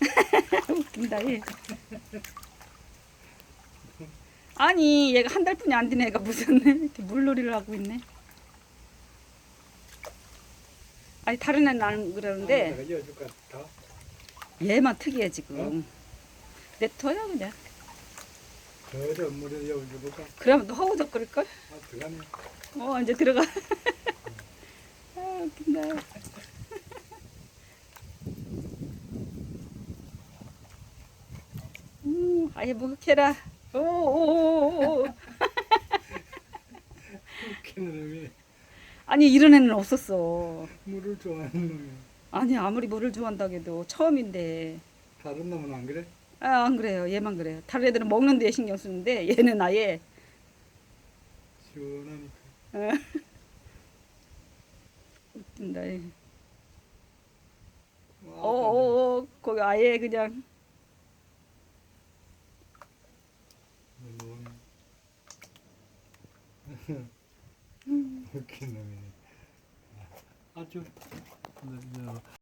웃긴다 얘. 아니 얘가 한 달뿐이 안 된 애가 무슨 이렇게 물놀이를 하고 있네. 아니 다른 애는 안 그러는데 다? 얘만 특이해 지금. 냅둬요 그냥. 저저 물에 이어줄까? 그러면 또 허우적거릴 걸. 아 들어가네. 어 이제 들어가. 아 웃긴다. 음, 아예 목욕해라. 오오오오. 걔는 왜 아니 이런 애는 없었어. 물을 좋아하는 놈이 아니 아무리 물을 좋아한다고 해도 처음인데. 다른 놈은 안 그래? 아 안 그래요. 얘만 그래요. 다른 애들은 먹는 데 신경 쓰는데 얘는 아예 시원하니까. 웃긴다. 얘. 와, 어어어 거기 아예 그냥 너무 웃긴 놈이네. 아주 네, 네.